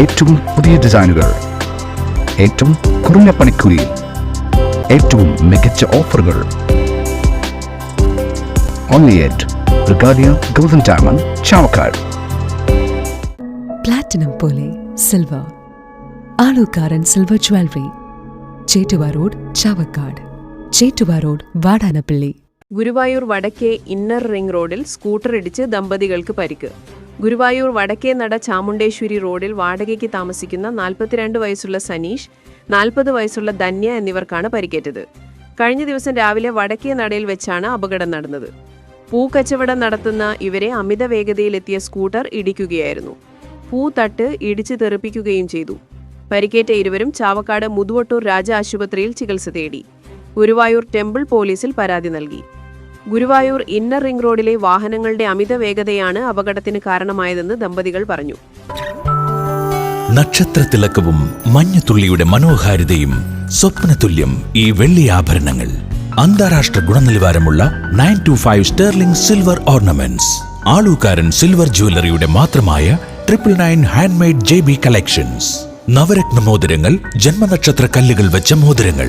ഏറ്റവും പുതിയ ഡിസൈനുകൾ. ഏറ്റവും കുറഞ്ഞ പണിക്കൂലിയിൽ ഏറ്റവും മികച്ച ഓഫറുകൾ. Only at Regalia golden diamond Chavakkad platinum പോലെ silver Alukkaran silver jewellery Chettuva road Chavakkad. Chettuva road Vadanappally. Guruvayur വടക്കേ ഇന്നർ റിംഗ് റോഡിൽ സ്കൂട്ടർ ഇടിച്ച് ദമ്പതികൾക്ക് പരിക്ക്. ഗുരുവായൂർ വടക്കേ നട ചാമുണ്ടേശ്വരി റോഡിൽ വാടകയ്ക്ക് താമസിക്കുന്ന നാൽപ്പത്തിരണ്ട് വയസ്സുള്ള സനീഷ് നാൽപ്പത് വയസ്സുള്ള ധന്യ എന്നിവർക്കാണ് പരിക്കേറ്റത്. കഴിഞ്ഞ ദിവസം രാവിലെ വടക്കേ നടയിൽ വെച്ചാണ് അപകടം നടന്നത്. പൂക്കച്ചവടം നടത്തുന്ന ഇവരെ അമിത വേഗതയിലെത്തിയ സ്കൂട്ടർ ഇടിക്കുകയായിരുന്നു. പൂ തട്ട് ഇടിച്ചു തെറിപ്പിക്കുകയും ചെയ്തു. പരിക്കേറ്റ ഇരുവരും ചാവക്കാട് മുതുവട്ടൂർ രാജ ആശുപത്രിയിൽ ചികിത്സ തേടി. ഗുരുവായൂർ ടെമ്പിൾ പോലീസിൽ പരാതി നൽകി. ഗുരുവായൂർ ഇന്നർ റിംഗ് റോഡിലെ വാഹനങ്ങളുടെ അമിത വേഗതയാണ് അപകടത്തിന് കാരണമായതെന്ന് ദമ്പതികൾ പറഞ്ഞു. നക്ഷത്ര നക്ഷത്രത്തിളക്കവും മഞ്ഞത്തുള്ളിയുടെ മനോഹാരിതയും സ്വപ്നതുല്യം ഈ വെള്ളി ആഭരണങ്ങൾ. അന്താരാഷ്ട്ര ഗുണനിലവാരമുള്ള nine two five sterling silver ornaments. Alukkaran silver ജ്വല്ലറിയുടെ മാത്രമായ triple nine handmade J B collections. Navratna മോതിരങ്ങൾ ജന്മനക്ഷത്ര കല്ലുകൾ വെച്ച മോതിരങ്ങൾ.